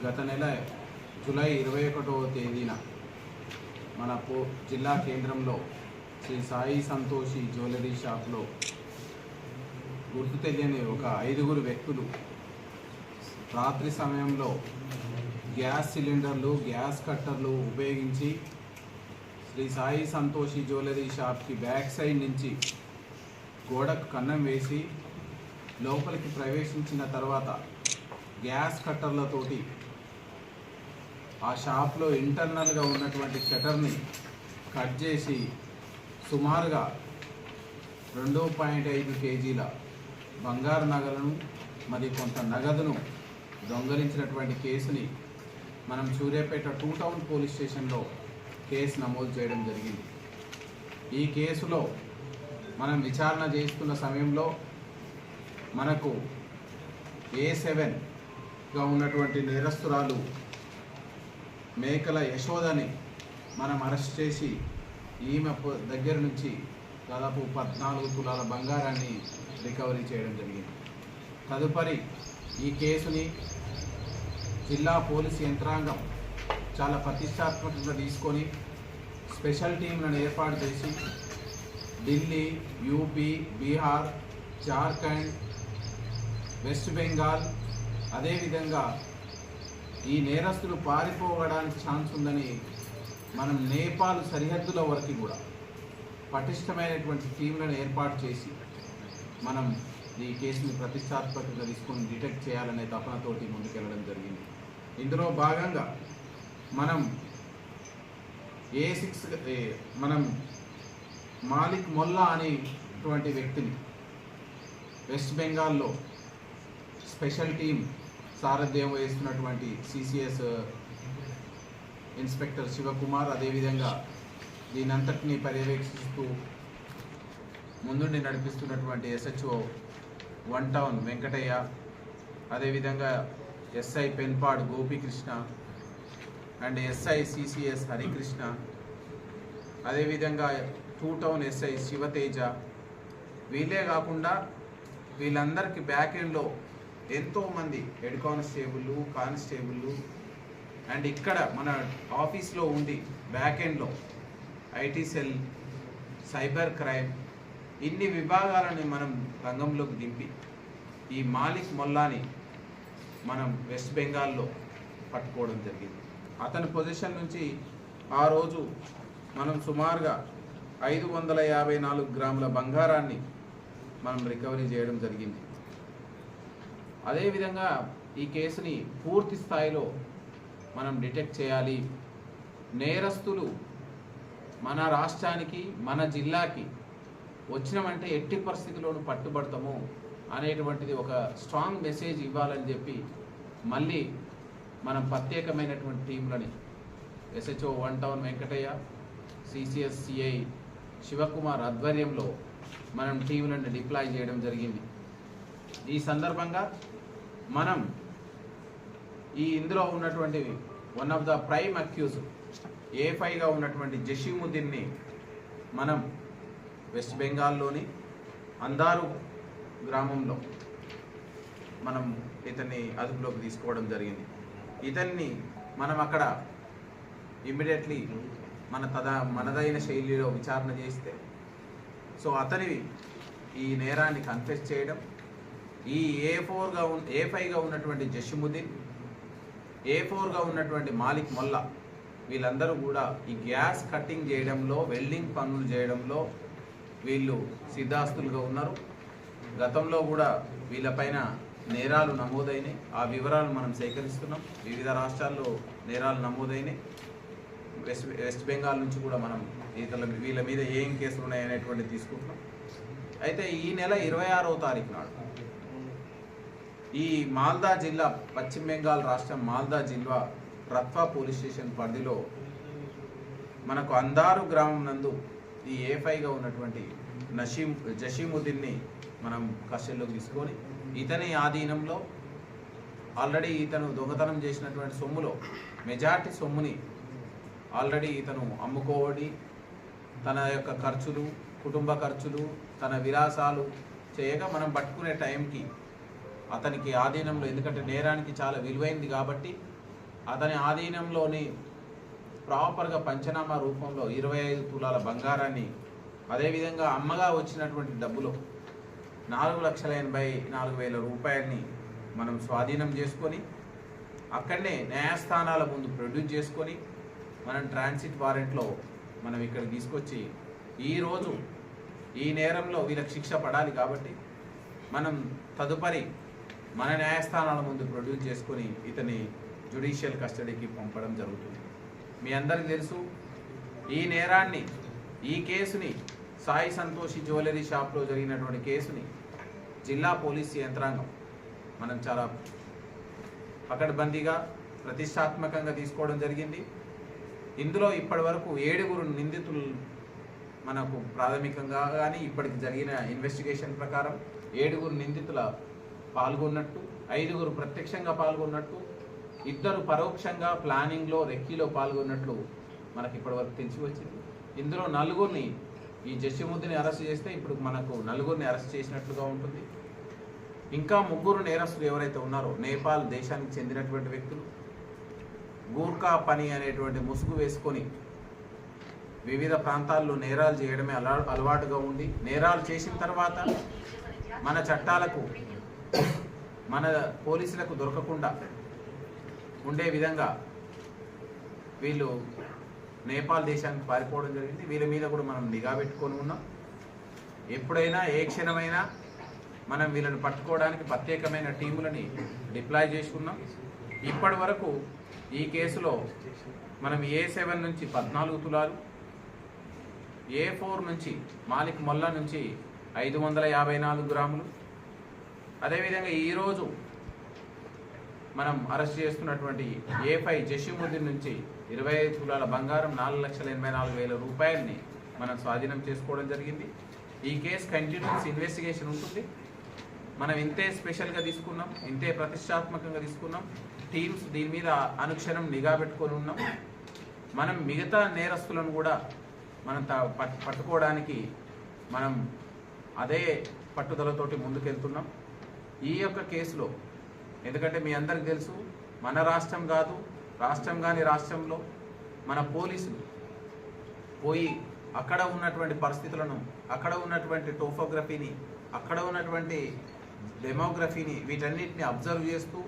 గత నెల జూలై ఇరవై ఒకటవ తేదీన మన పో జిల్లా కేంద్రంలో శ్రీ సాయి సంతోషి జ్యువెలరీ షాప్లో గుర్తు తెలియని ఒక ఐదుగురు వ్యక్తులు రాత్రి సమయంలో గ్యాస్ సిలిండర్లు గ్యాస్ కట్టర్లు ఉపయోగించి శ్రీ సాయి సంతోషి జ్యువెలరీ షాప్కి బ్యాక్ సైడ్ నుంచి గోడకు కన్నం వేసి లోపలికి ప్రవేశించిన తర్వాత గ్యాస్ కట్టర్లతోటి ఆ షాప్లో ఇంటర్నల్గా ఉన్నటువంటి షటర్ని కట్ చేసి సుమారుగా రెండు పాయింట్ ఐదు కేజీల బంగారు నగలను మరి కొంత నగదును దొంగలించినటువంటి కేసుని మనం సూర్యాపేట టూ టౌన్ పోలీస్ స్టేషన్లో కేసు నమోదు చేయడం జరిగింది. ఈ కేసులో మనం విచారణ చేస్తున్న సమయంలో మనకు ఏ సెవెన్గా ఉన్నటువంటి నేరస్తురాలు మేకల యశోదని మనం అరెస్ట్ చేసి ఈమె దగ్గర నుంచి దాదాపు పద్నాలుగు తులాల బంగారాన్ని రికవరీ చేయడం జరిగింది. తదుపరి ఈ కేసుని జిల్లా పోలీస్ యంత్రాంగం చాలా ప్రతిష్టాత్మకంగా తీసుకొని స్పెషల్ టీంలను ఏర్పాటు చేసి ఢిల్లీ యూపీ బీహార్ జార్ఖండ్ వెస్ట్ బెంగాల్ అదేవిధంగా ఈ నేరస్తులు పారిపోవడానికి ఛాన్స్ ఉందని మనం నేపాల్ సరిహద్దుల వరకు కూడా పటిష్టమైనటువంటి టీంలను ఏర్పాటు చేసి మనం ఈ కేసుని ప్రతిష్టాత్మకంగా తీసుకొని డిటెక్ట్ చేయాలనే తపనతోటి ముందుకెళ్ళడం జరిగింది. ఇందులో భాగంగా మనం ఏ సిక్స్ మనం మాలిక్ మొల్లా అనేటువంటి వ్యక్తిని వెస్ట్ బెంగాల్లో స్పెషల్ టీం సారథ్యం వహిస్తున్నటువంటి సిసిఎస్ uh, ఇన్స్పెక్టర్ శివకుమార్ అదేవిధంగా దీనంతటిని పర్యవేక్షిస్తూ ముందుండి నడిపిస్తున్నటువంటి ఎస్హెచ్ఓ వన్ టౌన్ వెంకటయ్య అదేవిధంగా SI Penpahad Gopikrishna and SI CCS Harikrishna అదేవిధంగా టూ టౌన్ ఎస్ఐ శివతేజ. వీళ్ళే కాకుండా వీళ్ళందరికీ బ్యాక్ ఎండ్లో ఎంతోమంది హెడ్ కానిస్టేబుల్ కానిస్టేబుల్ అండ్ ఇక్కడ మన ఆఫీస్లో ఉండి బ్యాక్ ఎండ్లో ఐటీ సెల్ సైబర్ క్రైమ్ ఇన్ని విభాగాలని మనం రంగంలోకి దింపి ఈ మాలిక్ మొల్లాని మనం వెస్ట్ బెంగాల్లో పట్టుకోవడం జరిగింది. అతని పొజిషన్ నుంచి ఆ రోజు మనం సుమారుగా ఐదు వందల యాభై నాలుగు గ్రాముల బంగారాన్ని మనం రికవరీ చేయడం జరిగింది. అదేవిధంగా ఈ కేసుని పూర్తి స్థాయిలో మనం డిటెక్ట్ చేయాలి. నేరస్తులు మన రాష్ట్రానికి మన జిల్లాకి వచ్చినామంటే ఎట్టి పరిస్థితిలోనూ పట్టుబడతాము అనేటువంటిది ఒక స్ట్రాంగ్ మెసేజ్ ఇవ్వాలని చెప్పి మళ్ళీ మనం ప్రత్యేకమైనటువంటి టీంలని SHO one town Venkataiah CCS CI Shivakumar ఆధ్వర్యంలో మనం టీంలను డిప్లాయ్ చేయడం జరిగింది. ఈ సందర్భంగా మనం ఈ ఇందులో ఉన్నటువంటి one of the prime accused A ఫైవ్గా ఉన్నటువంటి జషీముద్దీన్ని మనం వెస్ట్ బెంగాల్లోని అందారు గ్రామంలో మనం ఇతన్ని అదుపులోకి తీసుకోవడం జరిగింది. ఇతన్ని మనం అక్కడ ఇమ్మీడియట్లీ మన తద మనదైన శైలిలో విచారణ చేస్తే సో అతని ఈ నేరాన్ని కన్ఫెస్ చేయడం ఈ ఏ ఫోర్గా ఉన్న ఏ ఫైవ్గా ఉన్నటువంటి జషిముద్దీన్ ఏ ఫోర్గా ఉన్నటువంటి మాలిక్ మొల్లా వీళ్ళందరూ కూడా ఈ గ్యాస్ కట్టింగ్ చేయడంలో వెల్డింగ్ పనులు చేయడంలో వీళ్ళు సిద్ధాస్తులుగా ఉన్నారు. గతంలో కూడా వీళ్ళపైన నేరాలు నమోదైనాయి. ఆ వివరాలు మనం సేకరిస్తున్నాం. వివిధ రాష్ట్రాల్లో నేరాలు నమోదైనాయి. వెస్ట్ వెస్ట్ బెంగాల్ నుంచి కూడా మనం ఇతల వీళ్ళ మీద ఏం కేసులు ఉన్నాయనేటువంటి తీసుకుంటున్నాం. అయితే ఈ నెల ఇరవై ఆరవ తారీఖు నాడు ఈ మాల్దా జిల్లా పశ్చిమ బెంగాల్ రాష్ట్రం మాల్దా జిల్లా రత్వా పోలీస్ స్టేషన్ పరిధిలో మనకు అందారు గ్రామం నందు ఈ ఏఫైగా ఉన్నటువంటి నషీం జషీముద్దీన్ని మనం కస్టడీలోకి తీసుకొని ఇతని ఆధీనంలో ఆల్రెడీ ఇతను దొంగతనం చేసినటువంటి సొమ్ములో మెజార్టీ సొమ్ముని ఆల్రెడీ ఇతను అమ్ముకోవడి తన యొక్క ఖర్చులు కుటుంబ ఖర్చులు తన విలాసాలు చేయగా మనం పట్టుకునే టైంకి అతనికి ఆధీనంలో ఎందుకంటే నేరానికి చాలా విలువైంది కాబట్టి అతని ఆధీనంలోని ప్రాపర్గా పంచనామా రూపంలో ఇరవై ఐదు తులాల బంగారాన్ని అదేవిధంగా అమ్మగా వచ్చినటువంటి డబ్బులు నాలుగు లక్షల ఎనభై నాలుగు వేల రూపాయలని మనం స్వాధీనం చేసుకొని అక్కడనే న్యాయస్థానాల ముందు ప్రొడ్యూస్ చేసుకొని మనం ట్రాన్సిట్ వారెంట్లో మనం ఇక్కడ తీసుకొచ్చి ఈరోజు ఈ నేరంలో వీళ్ళకి శిక్ష పడాలి కాబట్టి మనం తదుపరి మన న్యాయస్థానాల ముందు ప్రొడ్యూస్ చేసుకొని ఇతని జ్యుడిషియల్ కస్టడీకి పంపడం జరుగుతుంది. మీ అందరికీ తెలుసు ఈ నేరాన్ని ఈ కేసుని సాయి సంతోషి జ్యువెలరీ షాప్లో జరిగినటువంటి కేసుని జిల్లా పోలీస్ యంత్రాంగం మనం చాలా పకడ్బందీగా ప్రతిష్టాత్మకంగా తీసుకోవడం జరిగింది. ఇందులో ఇప్పటి వరకు ఏడుగురు నిందితులు మనకు ప్రాథమికంగా కానీ ఇప్పటికి జరిగిన ఇన్వెస్టిగేషన్ ప్రకారం ఏడుగురు నిందితుల పాల్గొన్నట్టు ఐదుగురు ప్రత్యక్షంగా పాల్గొన్నట్టు ఇద్దరు పరోక్షంగా ప్లానింగ్లో రెక్కీలో పాల్గొన్నట్లు మనకి ఇప్పటివరకు తెలిసి వచ్చింది. ఇందులో నలుగురిని ఈ జస్యముద్దిని అరెస్ట్ చేస్తే ఇప్పుడు మనకు నలుగురిని అరెస్ట్ చేసినట్లుగా ఉంటుంది. ఇంకా ముగ్గురు నేరస్తులు ఎవరైతే ఉన్నారో నేపాల్ దేశానికి చెందినటువంటి వ్యక్తులు గూర్ఖా పని అనేటువంటి ముసుగు వేసుకొని వివిధ ప్రాంతాల్లో నేరాలు చేయడమే అలా అలవాటుగా ఉండి నేరాలు చేసిన తర్వాత మన చట్టాలకు మన పోలీసులకు దొరకకుండా ఉండే విధంగా వీళ్ళు నేపాల్ దేశానికి పారిపోవడం జరిగింది. వీళ్ళ మీద కూడా మనం నిఘా పెట్టుకొని ఉన్నాం. ఎప్పుడైనా ఏ క్షణమైనా మనం వీళ్ళని పట్టుకోవడానికి ప్రత్యేకమైన టీములని డిప్లాయ్ చేసుకున్నాం. ఇప్పటి వరకు ఈ కేసులో మనం ఏ సెవెన్ నుంచి పద్నాలుగు తులాలు ఏ ఫోర్ నుంచి మాలిక్ మొల్లా నుంచి ఐదు వందల యాభై నాలుగు గ్రాములు అదేవిధంగా ఈరోజు మనం అరెస్ట్ చేస్తున్నటువంటి ఏ ఫైవ్ జషీముద్దీన్ నుంచి ఇరవై ఐదు తులాల బంగారం నాలుగు లక్షల ఎనభై నాలుగు వేల రూపాయలని మనం స్వాధీనం చేసుకోవడం జరిగింది. ఈ కేసు కంటిన్యూస్ ఇన్వెస్టిగేషన్ ఉంటుంది. మనం ఇంతే స్పెషల్గా తీసుకున్నాం ఇంతే ప్రతిష్టాత్మకంగా తీసుకున్నాం. టీమ్స్ దీని మీద అనుక్షణం నిఘా పెట్టుకొని ఉన్నాం. మనం మిగతా నేరస్తులను కూడా మనం త- పట్- పట్టుకోవడానికి మనం అదే పట్టుదలతోటి ముందుకెళ్తున్నాం. ఈ యొక్క కేసులో ఎందుకంటే మీ అందరికి తెలుసు మన రాష్ట్రం కాదు రాష్ట్రం కాని రాష్ట్రంలో మన పోలీసులు పోయి అక్కడ ఉన్నటువంటి పరిస్థితులను అక్కడ ఉన్నటువంటి టోఫోగ్రఫీని అక్కడ ఉన్నటువంటి డెమోగ్రఫీని వీటన్నిటిని అబ్జర్వ్ చేస్తూ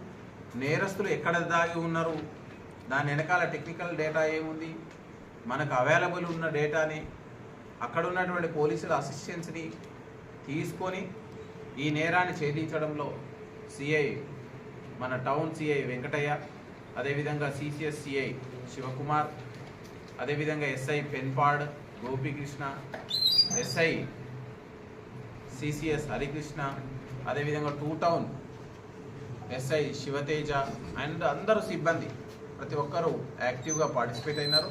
నేరస్తులు ఎక్కడ దాగి ఉన్నారు దాని వెనకాల టెక్నికల్ డేటా ఏముంది మనకు అవైలబుల్ ఉన్న డేటాని అక్కడ ఉన్నటువంటి పోలీసుల అసిస్టెన్స్ని తీసుకొని ఈ నేరాన్ని ఛేదించడంలో సిఐ మన టౌన్ సిఐ వెంకటయ్య అదేవిధంగా సిసిఎస్ సిఐ శివకుమార్ అదేవిధంగా SI Penpahad Gopikrishna SI CCS Harikrishna అదేవిధంగా two town SI Shivateja and అందరూ సిబ్బంది. ప్రతి ఒక్కరూ యాక్టివ్గా పార్టిసిపేట్ అయినారు.